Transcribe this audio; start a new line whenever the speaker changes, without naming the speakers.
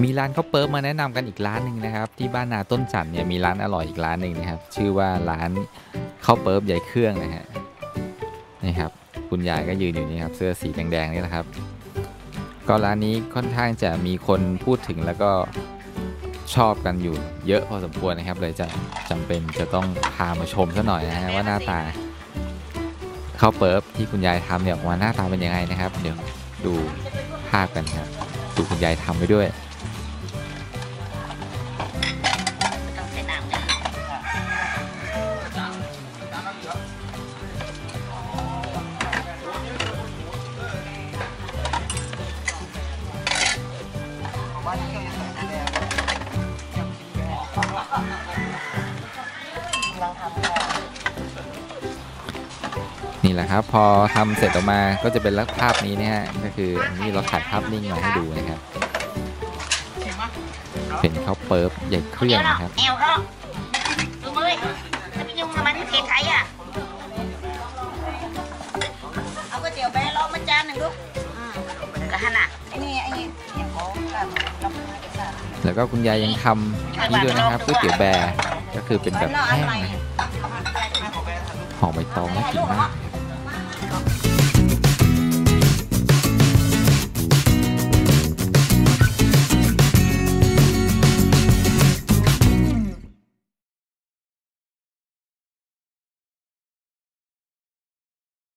มีร้านข้าวเปิ๊บมาแนะนำกันอีกร้านหนึ่งนะครับ ที่บ้านนาต้นจันทร์เนี่ยมีร้านอร่อยอีกร้านหนึ่งนะครับ ชื่อว่าร้านข้าวเปิ๊บใหญ่เครื่องนะฮะนี่ครับ คุณยายก็ยืนอยู่นี่ครับ เสื้อสีแดงๆนี่แหละครับ ก็ร้านนี้ค่อนข้างจะมีคนพูดถึงแล้วก็ชอบกันอยู่เยอะพอสมควรนะครับ เลยจะจำเป็นจะต้องพามาชมซะหน่อยนะฮะว่าหน้าตาข้าวเปิ๊บที่คุณยายทำเนี่ยออกมาหน้าตาเป็นยังไงนะครับ เดี๋ยวดูภาพกันครับดูคุณยายทำไปด้วย
นี่
แหละครับพอทำเสร็จออกมาก็จะเป็นลักภาพนี้นะฮะก็คืออันนี้เราถ่ายภาพนิ่งมาให้ดูนะครับ เป็นข้าวเปิบใหญ่เครื่องนะครับ
เอวเขาดูมือถ้าพี่ยุ่งทำไมที่เพจไทยอะเอาก๋วยเตี๋ยวไปลองมาจานหนึ่งดูอืมกะหนอ่
แล้
วก็คุณยายยังทำนี่ด้วยนะครับก๋วยเตี๋ยวแบร์ก็คือเป็นแบบแห้งนะหอมใบตองน่ากินมาก